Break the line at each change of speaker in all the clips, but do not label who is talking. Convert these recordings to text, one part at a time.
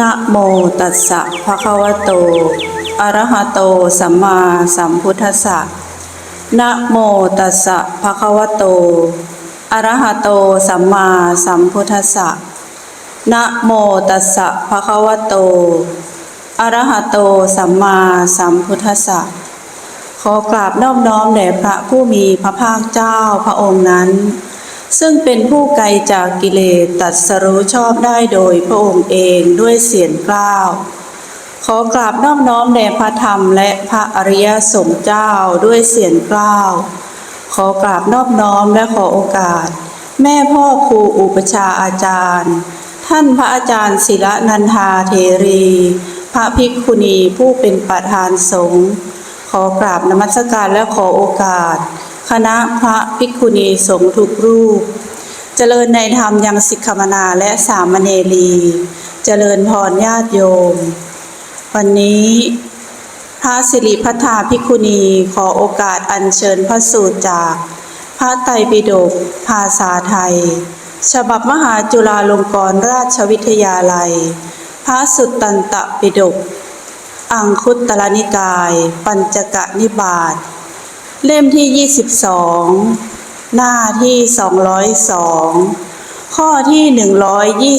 นะโมตัสสะภะคะวะโต อะระหะโต สัมมาสัมพุทธัสสะ นะโมตัสสะภะคะวะโต อะระหะโต สัมมาสัมพุทธัสสะ นะโมตัสสะภะคะวะโต อะระหะโต สัมมาสัมพุทธัสสะ ขอกราบนอบน้อมแด่พระผู้มีพระภาคเจ้าพระองค์นั้น ซึ่งเป็นผู้ไกลจากกิเลสตัดสรู้ชอบได้โดยพระองค์เองด้วยเสียงกล้าว ขอกราบนอบน้อมแด่พระธรรมและพระอริยสงฆ์เจ้าด้วยเสียงกล้าว ขอกราบนอบน้อมและขอโอกาส แม่พ่อครูอุปชาอาจารย์ ท่านพระอาจารย์ศิลนันทาเทรี พระภิกขุณีผู้เป็นประธานสงฆ์ขอกราบนมัสการและขอโอกาส คณะพระภิกขุณีสงฆ์ทุกรูป เจริญในธรรมยังสิกขมนาและสามเณรี เจริญพรญาติโยม วันนี้พระสิริพัฒาภิกขุณีขอโอกาสอัญเชิญพระสูตรจาก พระไตรปิฎกภาษาไทย ฉบับมหาจุฬาลงกรณราชวิทยาลัย พระสุตตันตปิฎกอังคุตตรนิกาย ปัญจกนิบาต เล่มที่ 22 หน้าที่ 202 ข้อที่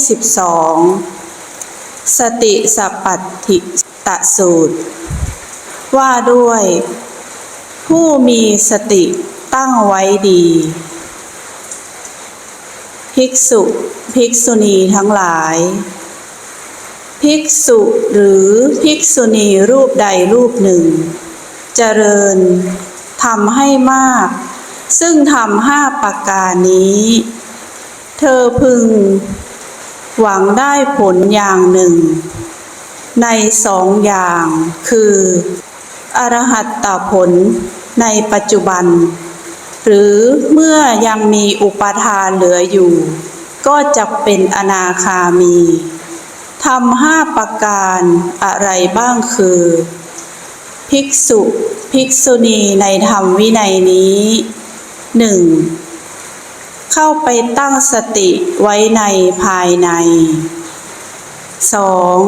122 สติสัพปัตถิตสูตร ว่าด้วย ผู้มีสติตั้งไว้ดี ภิกษุภิกษุณีทั้งหลาย ภิกษุหรือภิกษุณีรูปใดรูปหนึ่งเจริญ ทำให้มาก ซึ่งทำห้าประการนี้ เธอพึง หวังได้ผลอย่างหนึ่ง ในสองอย่างคือ อรหัตตผลในปัจจุบัน หรือเมื่อยังมีอุปทานเหลืออยู่ ก็จะเป็นอนาคามีทำห้าประการอะไรบ้างคือ ภิกษุ ภิกษุณีในธรรมวินัยนี้หนึ่งเข้าไปตั้งสติไว้ในภายในสอง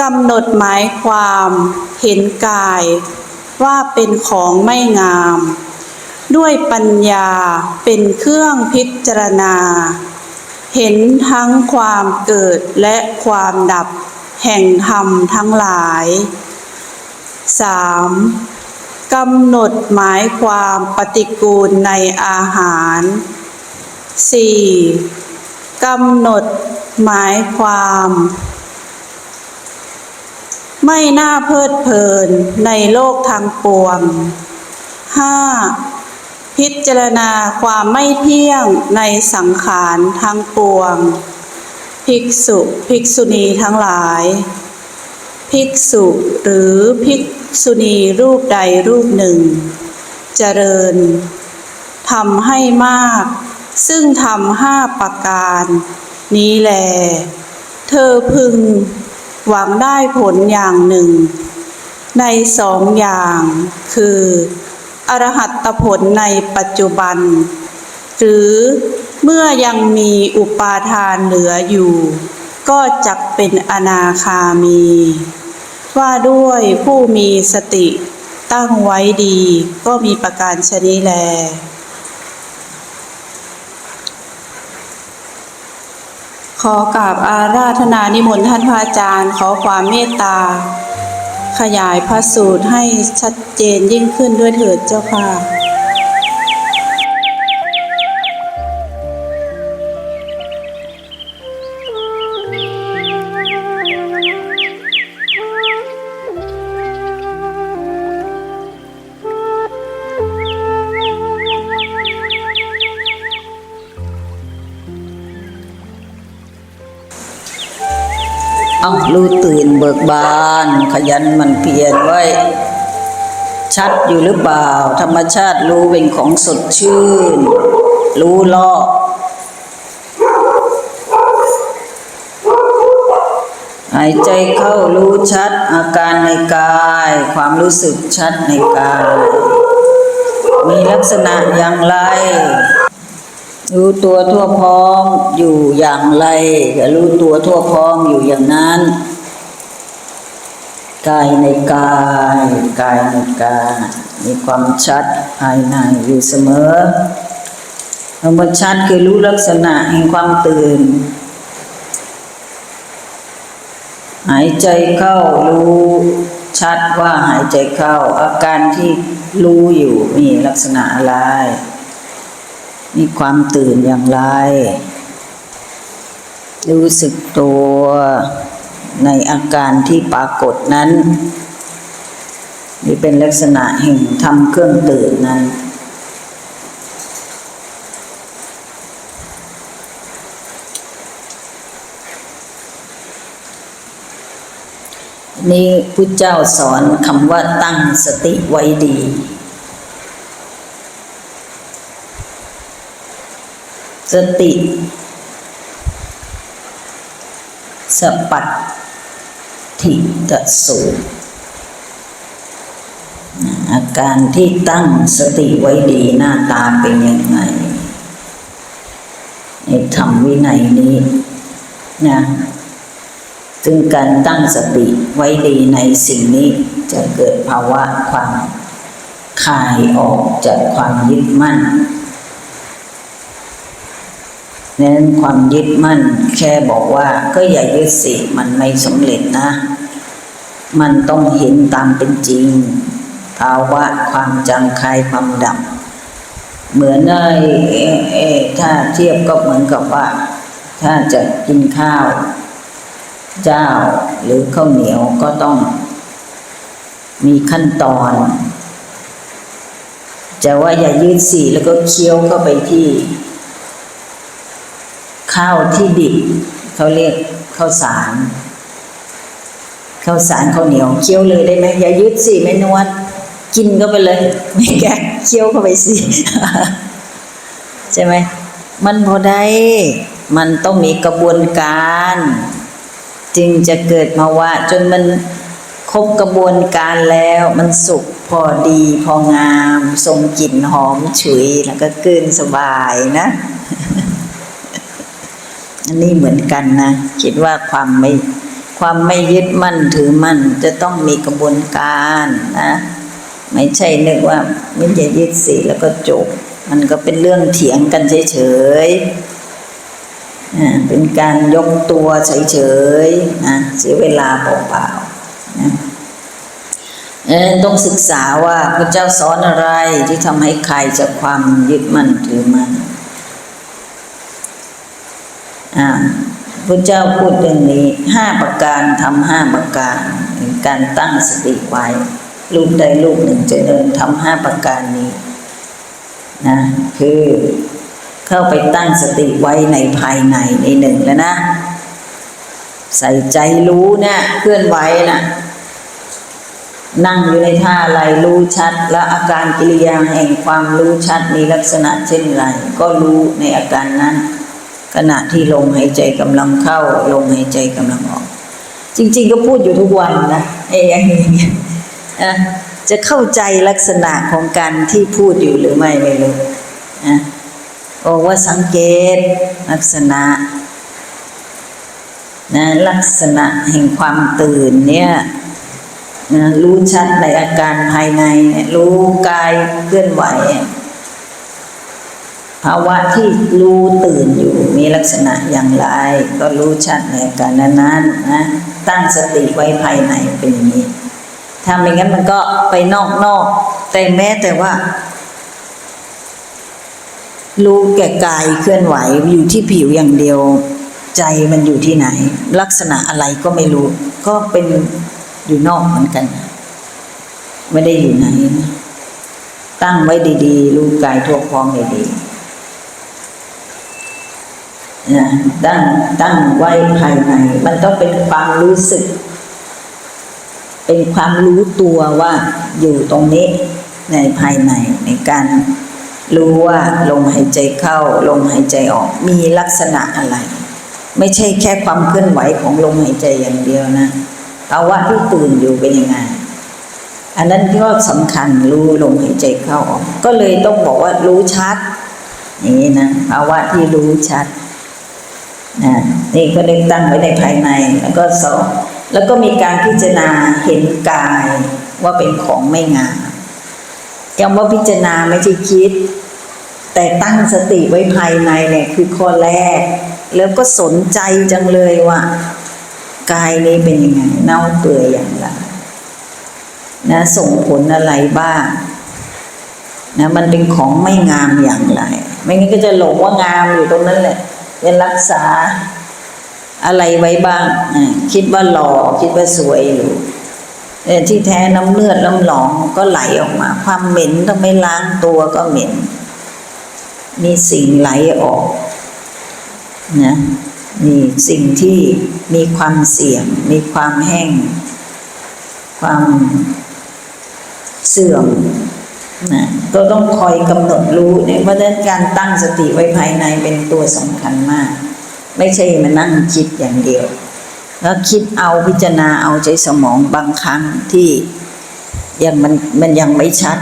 กำหนดหมายความเห็นกายว่าเป็นของไม่งาม ด้วยปัญญาเป็นเครื่องพิจารณา เห็นทั้งความเกิดและความดับ แห่งธรรมทั้งหลาย 3. กำหนดหมายความปฏิกูลในอาหาร 4. กำหนดหมายความ ไม่น่าเพลิดเพลินในโลกทางปวง 5. พิจารณาความไม่เที่ยงในสังขารทั้งปวง ภิกษุภิกษุณีทั้งหลาย ภิกษุหรือภิกษุณีรูปใดรูปหนึ่ง เจริญทำให้มาก ซึ่งทำห้าประการ นี้แล เธอพึง หวังได้ผลอย่างหนึ่ง ในสองอย่าง คือ อรหัตผลในปัจจุบัน หรือ เมื่อยังมีอุปาทานเหลืออยู่ ก็จักเป็นอนาคามี ว่าด้วยผู้มีสติตั้งไว้ดีก็มีประการชนิแล ขอกราบอาราธนานิมนต์ท่านพระอาจารย์ ขอความเมตตา ขยายพระสูตรให้ชัดเจนยิ่งขึ้นด้วยเถิดเจ้าค่ะ
เอ้ารู้ตื่นเบิกบาน ขยันมันเพียรไว้ ชัดอยู่หรือเปล่า ธรรมชาติรู้เป็นของสดชื่น รู้ลอกหายใจเข้ารู้ชัดอาการในกาย ความรู้สึกชัดในกาย มีลักษณะอย่างไร รู้ตัวทั่วพร้อมอยู่อย่างไรก็รู้ตัวทั่วพร้อมอยู่อย่างนั้นกายในกายกายในกายมีความชัดภายในอยู่เสมอคำว่าชัดคือรู้ลักษณะแห่งความตื่น หายใจเข้ารู้ชัดว่าหายใจเข้า อาการที่รู้อยู่มีลักษณะอะไร มีความตื่นอย่างไร รู้สึกตัวในอาการที่ปรากฏนั้น นี่เป็นลักษณะแห่งทำเครื่องตื่นนั้น นี่พุทธเจ้าสอนคำว่าตั้งสติไว้ดี สติ สปัตถิตสูอาการที่ตั้งสติไว้ดีหน้าตาเป็นยังไงในธรรมวินัยนี้นะซึ่งการตั้งสติไว้ดีในสิ่งนี้จะเกิดภาวะความคลายออกจากความยึดมั่น นั้นความยึดมั่น แค่บอกว่าก็อย่ายึดสิมันไม่สำเร็จนะ มันต้องเห็นตามเป็นจริง ภาวะความจำคลายความดับ เหมือนในเอ่อเอ่อถ้าเทียบก็เหมือนกับว่า ถ้าจะกินข้าว เจ้าหรือข้าวเหนียวก็ต้อง มีขั้นตอนจะว่าอย่ายืดสีแล้วก็เคี้ยวเข้าไปที่ ข้าวที่ดิบเขาเรียกข้าวสารข้าวสารข้าวเหนียวเคี้ยวเลยได้ไหมอย่ายึดสิไม่นวด กินก็ไปเลย ไม่แกะเคี้ยวเข้าไปสิใช่ไหมมันพอได้ มันต้องมีกระบวนการ จึงจะเกิดภาวะจนมันครบกระบวนการแล้ว มันสุกพอดีพองามทรงกลิ่นหอมฉุยแล้วก็กลืนสบายนะ อันนี้เหมือนกันนะคิดว่าความไม่ความไม่ยึดมั่นถือมั่นจะต้องมีกระบวนการนะไม่ใช่นึกว่าไม่จะยึดสิแล้วก็จบ มันก็เป็นเรื่องเถียงกันเฉยๆอ่าเป็นการยกตัวเฉยๆนะเสียเวลาเปล่าๆนะเออต้องศึกษาว่าพระเจ้าสอนอะไรที่ทำให้ใครจากความยึดมั่นถือมั่น อ่าพระเจ้าพูดเรื่องนี้ห้าประการทำห้าประการการตั้งสติไว้ลูกใดลูกหนึ่งจะเดินทำห้าประการนี้นะคือเข้าไปตั้งสติไว้ในภายในในหนึ่งแล้วนะ ใส่ใจรู้เนี่ยเคลื่อนไหวนะนั่งอยู่ในท่าอะไรรู้ชัด และอาการกิริยาแห่งความรู้ชัดมีลักษณะเช่นไรก็รู้ในอาการนั้น ขณะที่ลมหายใจกำลังเข้าลมหายใจกำลังออก จริง ๆ ก็พูดอยู่ทุกวันนะไอ้อย่างนี้อะจะเข้าใจลักษณะของการที่พูดอยู่หรือไม่ไม่รู้นะบอกว่าสังเกตลักษณะนะลักษณะแห่งความตื่นเนี่ยนะรู้ชัดในอาการภายใน รู้กายเคลื่อนไหว ภาวะที่รู้ตื่นอยู่มีลักษณะอย่างไร ก็รู้ชัดในการนั้นๆนะตั้งสติไว้ภายในเป็นอย่างนี้ถ้าไม่งั้นมันก็ไปนอกนอกแต่แม้แต่ว่า รู้แก่กายเคลื่อนไหวอยู่ที่ผิวอย่างเดียว ใจมันอยู่ที่ไหน ลักษณะอะไรก็ไม่รู้ ก็เป็นอยู่นอกเหมือนกัน ไม่ได้อยู่ไหนนะตั้งไว้ดี ๆ รู้กายทั่วพร้อมดีๆ นะตั้งตั้งไว้ภายใน มันต้องเป็นความรู้สึก เป็นความรู้ตัวว่าอยู่ตรงนี้ในภายในในการรู้ว่าลมหายใจเข้าลมหายใจออกมีลักษณะอะไร ไม่ใช่แค่ความเคลื่อนไหวของลมหายใจอย่างเดียวนะภาวะที่ตื่นอยู่เป็นยังไงอันนั้นก็สำคัญรู้ลมหายใจเข้าออกก็เลยต้องบอกว่ารู้ชัด อย่างนี้นะภาวะที่รู้ชัด นี่ก็ได้ตั้งไว้ในภายในแล้วก็สองแล้วก็มีการพิจารณาเห็นกายว่าเป็นของไม่งามคำว่าพิจารณาไม่ใช่คิด แต่ตั้งสติไว้ภายในเนี่ยคือข้อแรก แล้วก็สนใจจังเลยว่ากายนี้เป็นยังไงเน่าเปื่อยอย่างไรนะส่งผลอะไรบ้างนะมันเป็นของไม่งามอย่างไร ไม่งั้นก็จะหลงว่างามอยู่ตรงนั้นแหละ เป็นรักษาอะไรไว้บ้าง คิดว่าหล่อคิดว่าสวยอยู่แต่ที่แท้น้ำเลือดน้ำหลองก็ไหลออกมา ความเหม็นต้องไม่ล้างตัวก็เหม็น มีสิ่งไหลออกนะนี่สิ่งที่มีความเสี่ยง มีความแห้ง ความเสื่อม นะก็ต้องคอยกำหนดรู้เนี่ยเพราะฉะนั้นการตั้งสติไว้ภายในเป็นตัวสำคัญมาก ไม่ใช่มานั่งคิดอย่างเดียว แล้วคิดเอาพิจารณาเอาใจสมองบางครั้งที่ยังมันมันยังไม่ชัด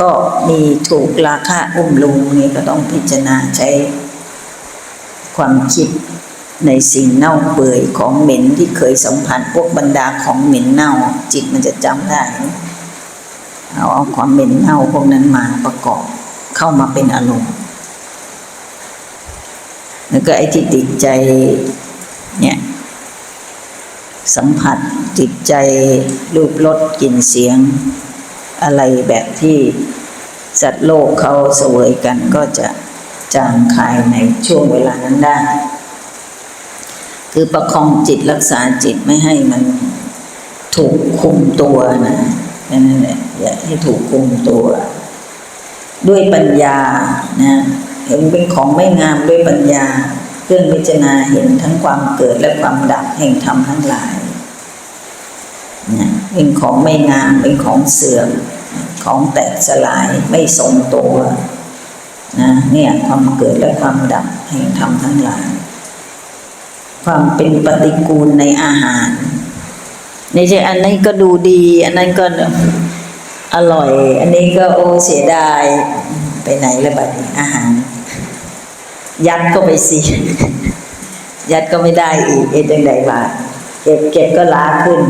ก็มีถูกราคะอุ้มลุงนี่ก็ต้องพิจารณาใช้ความคิดในสิ่งเน่าเปื่อยของเหม็นที่เคยสัมผัสพวกบรรดาของเหม็นเน่า จิตมันจะจำได้ เอาเอาความเหม็นเน่าพวกนั้นมาประกอบเข้ามาเป็นอารมณ์แล้วก็ไอ้ที่ติดใจเนี่ยสัมผัสจิตใจรูปรสกลิ่นเสียง อะไรแบบที่สัตว์โลกเขาเสวยกันก็จะจางคายในช่วงเวลานั้นได้ คือประคองจิตรักษาจิตไม่ให้มันถูกคุมตัวนะ นั่นแหละอย่าให้ถูกคุมตัว ด้วยปัญญานะเห็นเป็นของไม่งามด้วยปัญญาเครื่องพิจารณาเห็นทั้งความเกิดและความดับแห่งธรรมทั้งหลายนะเป็นของไม่งามเป็นของเสื่อมของแตกสลายไม่ทรงตัวนะเนี่ยความเกิดและความดับแห่งธรรมทั้งหลาย ความเป็นปฏิกูลในอาหาร นี่ใช่อันนี้ก็ดูดี อันนั้นก็อร่อย อันนี้ก็โอ้เสียดาย ไปไหนแล้วบัดนี้อาหาร ยัดก็ไปสิ ยัดก็ไม่ได้อีกเอ็ดยังไงบาเก็บเก็บก็ล้าขึ้น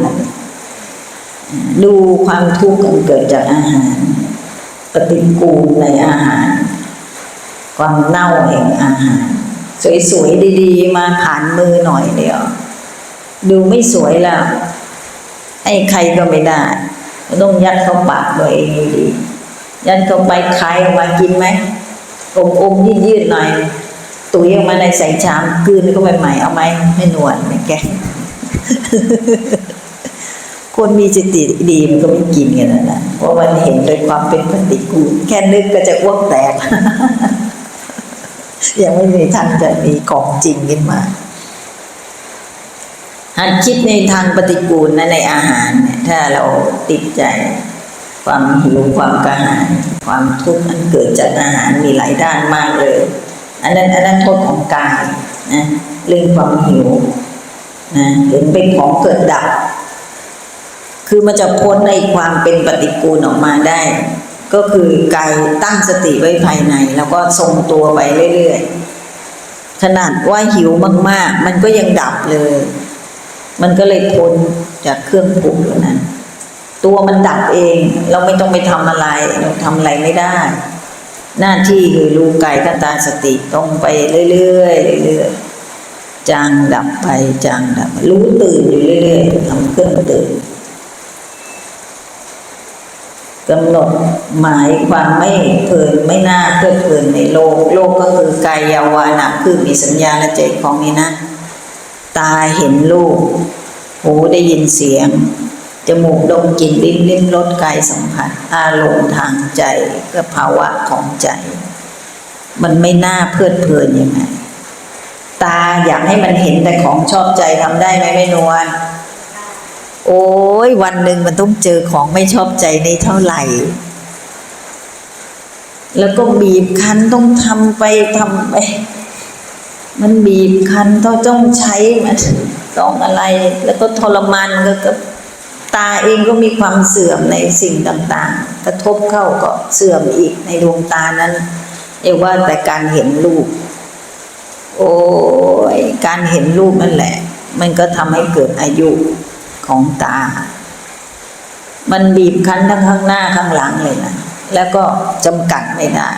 ดูความทุกข์กันเกิดจากอาหาร ปฏิกูลในอาหาร ความเน่าแห่งอาหาร สวยๆดีๆ มาผ่านมือหน่อยเดียว ดูไม่สวยแล้ว ไอ้ใครก็ไม่ได้ต้องยัดเข้าปากตัวเองดี ยัดเข้าไปคายออกมากินไหมอมอมยืดยืดๆหน่อยตุ๋ยออกมาในใส่ชามกืนเข้าไปใหม่เอาไหมไม่นวลไม่แกคนมีจิตดีมันก็ไม่กินกันนะนะเพราะมันเห็นโดยความเป็นปฏิกูลแค่นึกก็จะอ้วกแตกยังไม่มีทางจะมีของจริงขึ้นมา หัดคิดในทางปฏิกูลนะในอาหารเนี่ยถ้าเราติดใจ ความหิวความกระหายความทุกข์อันเกิดจากอาหารมีหลายด้านมากเลย อันนั้นอันนั้นโทษของกายนะเรื่องความหิวนะเห็นเป็นของเกิดดับ คือมันจะพ้นในความเป็นปฏิกูลออกมาได้ ก็คือกายตั้งสติไว้ภายใน แล้วก็ทรงตัวไปเรื่อยๆขนาดว่าหิวมากๆ มันก็ยังดับเลย มันก็เลยพ้นจากเครื่องปรุงตัวนั้น ตัวมันดับเอง เราไม่ต้องไปทำอะไร เราทำอะไรไม่ได้ หน้าที่คือรู้กายตาสติตรงไปเรื่อยๆเรื่อยๆจางดับไปจางดับ รู้ตื่นอยู่เรื่อยๆทำเครื่องตื่นกำหนดหมายความไม่เพลินไม่น่าเพลิดเพลินในโลก โลกก็คือกายยาวานะคือมีสัญญาและใจของนี้นะ ตาเห็นรูปหูได้ยินเสียง จมูกดมกลิ่นลิ้นลิ้มรสกายสัมผัส อารมณ์ทางใจก็ภาวะของใจ มันไม่น่าเพลิดเพลินยังไงตาอยากให้มันเห็นแต่ของชอบใจทำได้ไหมไม่นวลโอ้ยวันหนึ่งมันต้องเจอของไม่ชอบใจในเท่าไหร่ แล้วก็บีบคั้นต้องทำไปทำไป มันบีบคั้นต้องต้องใช้มันต้องอะไร แล้วก็ทรมานก็ก็ตาเองก็มีความเสื่อมในสิ่งต่างๆ กระทบเข้าก็เสื่อมอีกในดวงตานั้นเอว่าแต่การเห็นรูป โอ้ยการเห็นรูปนั่นแหละ มันก็ทำให้เกิดอายุของตา มันบีบคั้นทั้งข้างหน้าข้างหลังเลยนะ แล้วก็จำกัดไม่ได้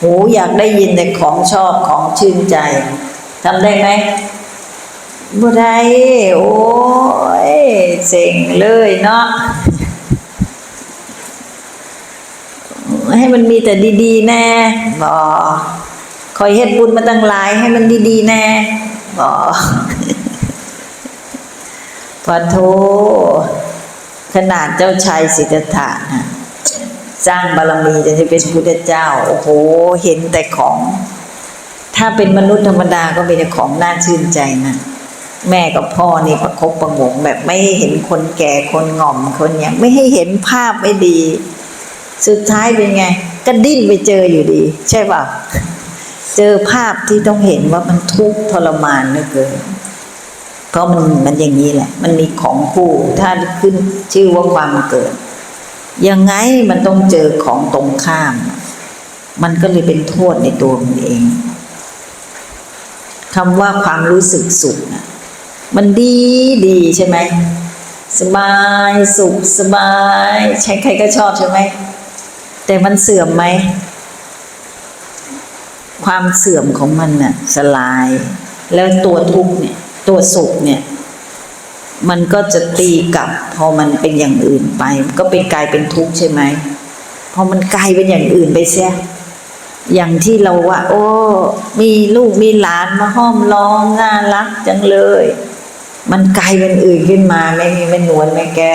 หูอยากได้ยินแต่ของชอบของชื่นใจทำได้ไหมบ่ได้โอ้ยเซ็งเลยเนาะให้มันมีแต่ดีๆแน่บอคอยเฮ็ดบุญมาตั้งหลายให้มันดีๆแน่บอพอโทขนาดเจ้าชายสิทธัตถะนะ สร้างบารมีจะได้เป็นพุทธเจ้า โอ้โห เห็นแต่ของ ถ้าเป็นมนุษย์ธรรมดาก็มีแต่ของน่าชื่นใจนะแม่กับพ่อนี่ประคบประหงมแบบไม่ให้เห็นคนแก่คนง่อมคนอย่างไม่ให้เห็นภาพไม่ดี สุดท้ายเป็นไง ก็ดิ้นไปเจออยู่ดี ใช่ป่ะเจอภาพที่ต้องเห็นว่ามันทุกข์ทรมานเหลือเกินเพราะมันมันอย่างนี้แหละ มันมีของคู่ ถ้าขึ้นชื่อว่าความเกิด ยังไงมันต้องเจอของตรงข้าม มันก็เลยเป็นโทษในตัวมันเองคำว่าความรู้สึกสุขนะมันดีดีใช่ไหมสบายสุขสบาย ใช้ใครก็ชอบใช่ไหมแต่มันเสื่อมไหมความเสื่อมของมันน่ะสลาย แล้วตัวทุกข์เนี่ยตัวสุขเนี่ย มันก็จะตีกลับ พอมันเป็นอย่างอื่นไป ก็เป็นกลายเป็นทุกข์ใช่ไหมพอมันกลายเป็นอย่างอื่นไปเสียอย่างที่เราว่า โอ้ มีลูกมีหลานมาห้อมล้อมน่ารักจังเลย มันกลายเป็นอื่นขึ้นมาไม่มีไม่นวลไม่แก้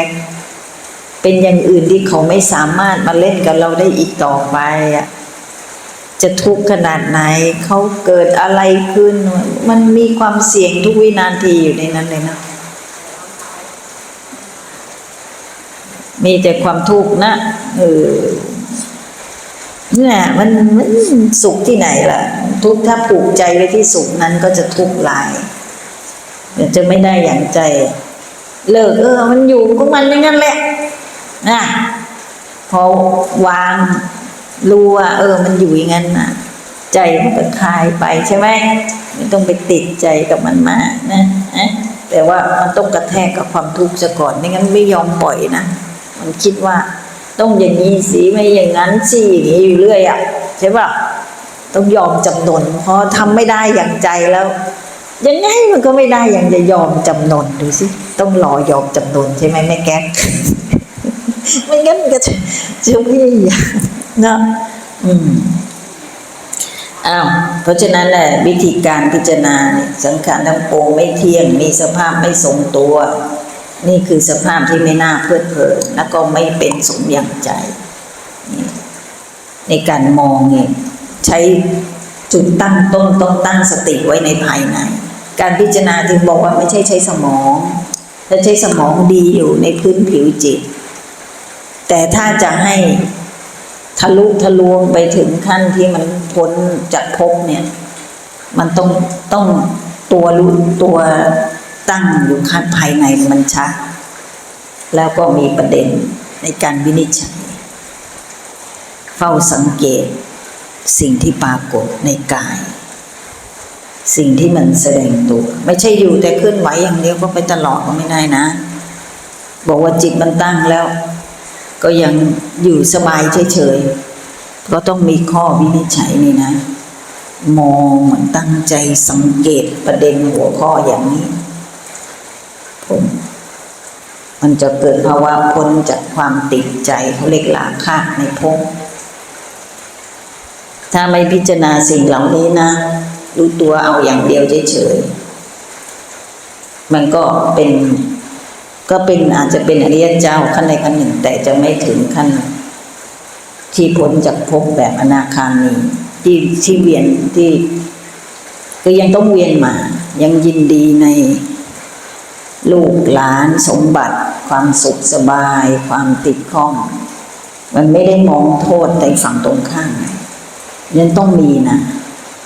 เป็นอย่างอื่นที่เขาไม่สามารถมาเล่นกับเราได้อีกต่อไปอะจะทุกข์ขนาดไหนเขาเกิดอะไรขึ้น มันมีความเสี่ยงทุกวินาทีอยู่ในนั้นเลยนะ มีแต่ความทุกข์นะเออเนี่ยมันมันสุขที่ไหนล่ะ ทุกข์ถ้าผูกใจไว้ที่สุขนั้นก็จะทุกข์หลายเดี๋ยวจะไม่ได้อย่างใจ เลิกเออ มันอยู่ของมันอย่างนั้นแหละนะพอวางรู้ว่าเออ มันอยู่อย่างนั้นนะใจมันก็คลายไปใช่ไหมไม่ต้องไปติดใจกับมันมากนะแต่ว่ามันต้องกระแทกกับความทุกข์ซะก่อนไม่งั้นไม่ยอมปล่อยนะ มันคิดว่าต้องอย่างนี้สิไม่อย่างนั้นสิอย่างนี้อยู่เรื่อยอะใช่ป่ะต้องยอมจำนนพอทำไม่ได้อย่างใจแล้วยังไงมันก็ไม่ได้อย่างจะยอมจำนนดูสิต้องรอยอมจำนนใช่ไหมแม่แก๊กไม่งั้นก็จะจะไม่อยากนะอืมอ้าวเพราะฉะนั้นแหละวิธีการพิจารณาสังขารทั้งปวงไม่เที่ยงมีสภาพไม่ทรงตัว นี่คือสภาพที่ไม่น่าเพลิดเพลินแล้วก็ไม่เป็นสมอย่างใจ ในการมองเนี่ยใช้จุดตั้งต้นต้องตั้งสติไว้ในภายใน การพิจารณาถึงบอกว่าไม่ใช่ใช้สมอง ถ้าใช้สมองดีอยู่ในพื้นผิวจิต แต่ถ้าจะให้ทะลุทะลวงไปถึงขั้นที่มันพ้นจากภพเนี่ย มันต้องต้องตัวรู้ตัว ตั้งอยู่ข้างภายในมันชัดแล้วก็มีประเด็นในการวินิจฉัย เฝ้าสังเกตสิ่งที่ปรากฏในกาย สิ่งที่มันแสดงตัว ไม่ใช่อยู่แต่เคลื่อนไหวอย่างเดียวก็ไปตลอดก็ไม่ได้นะ บอกว่าจิตมันตั้งแล้ว ก็ยังอยู่สบายเฉยๆก็ต้องมีข้อวินิจฉัยนี่นะ มองเหมือนตั้งใจสังเกตประเด็นหัวข้ออย่างนี้ ผมมันจะเกิดภาวะพ้นจากความติดใจเขาเรียกลาคะในภพถ้าไม่พิจารณาสิ่งเหล่านี้นะ รู้ตัวเอาอย่างเดียวเฉยๆมันก็เป็นก็เป็นอาจจะเป็นอริยเจ้าขั้นใดขั้นหนึ่ง แต่จะไม่ถึงขั้น ที่พ้นจากภพแบบอนาคามีที่ที่เวียนที่ ก็ยังต้องเวียนมา ยังยินดีใน ลูกหลานสมบัติ ความสุขสบาย ความติดข้อง มันไม่ได้มองโทษในฝั่งตรงข้ามยังต้องมีนะ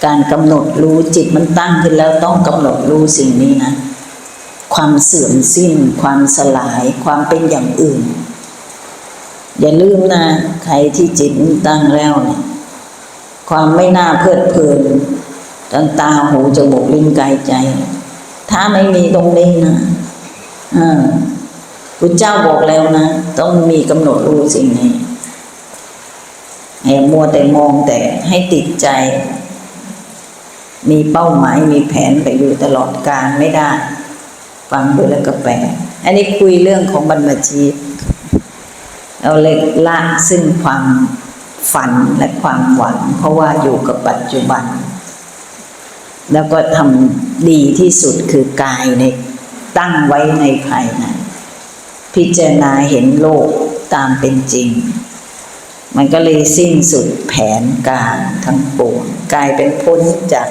การกำหนดรู้จิตมันตั้งขึ้นแล้วต้องกำหนดรู้สิ่งนี้นะ ความเสื่อมสิ้น ความสลาย ความเป็นอย่างอื่น อย่าลืมนะ ใครที่จิตตั้งแล้วเนี่ยความไม่น่าเพลิดเพลินทั้งตาหูจมูกลิ้นกายใจ ถ้าไม่มีตรงนี้นะ พุทธเจ้าบอกแล้วนะ ต้องมีกำหนดรู้สิ่งนี้แหมมัวแต่มองแต่ให้ติดใจ มีเป้าหมายมีแผนไปอยู่ตลอดการไม่ได้ ฟังดูแล้วก็แปลอันนี้คุยเรื่องของบรรพชีตเราเลยละซึ่งความฝันและความหวัง เพราะว่าอยู่กับปัจจุบัน แล้วก็ทำดีที่สุดคือกายใน ตั้งไว้ในภายในพิจารณาเห็นโลกตามเป็นจริง มันก็เลยสิ้นสุดแผนการทั้งปวงกลายเป็นพ้นจาก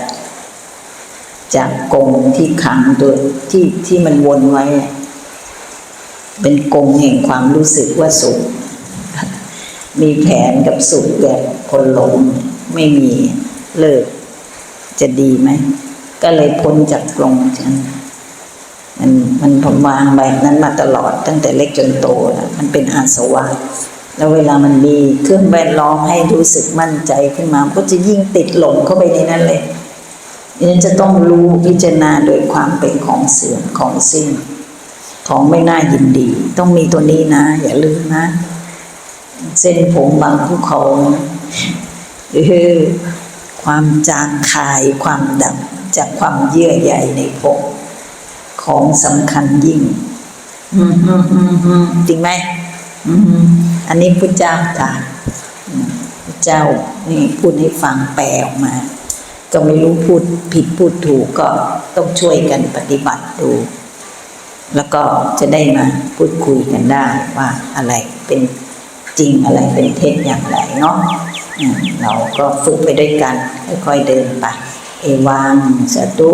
จากกงที่ขังตัวที่ที่มันวนไว้ เป็นกงแห่งความรู้สึกว่าสุข มีแผนกับสุขแบบคนหลงไม่มีเลิกจะดีไหม ก็เลยพ้นจากกรงฉัน มันมันผมวางแบบนั้นมาตลอดตั้งแต่เล็กจนโตนะมันเป็นอาสวะแล้วเวลามันมีเครื่องแวดล้อมให้รู้สึกมั่นใจขึ้นมาก็จะยิ่งติดหลงเข้าไปในนั้นเลยนี่จะต้องรู้พิจารณาโดยความเป็นของเสื่อมของสิ้น ของไม่น่ายินดี ต้องมีตัวนี้นะ อย่าลืมนะ เส้นผมบางภูเขานะเอความจางคายความดับจากความเยื่อใยในผม ของสำคัญยิ่งอืมอืมอืมอืมจริงไหมอืมอันนี้พุทธเจ้าตรัสอืมพุทธเจ้านี่พูดให้ฟังแปลออกมา ก็ไม่รู้พูดผิดพูดถูกก็ต้องช่วยกันปฏิบัติดู แล้วก็จะได้มาพูดคุยกันได้ว่าอะไรเป็นจริงอะไรเป็นเท็จอย่างไรเนาะอืมเราก็ฝึกไปด้วยกันค่อยๆเดินไป เอวังสาธุ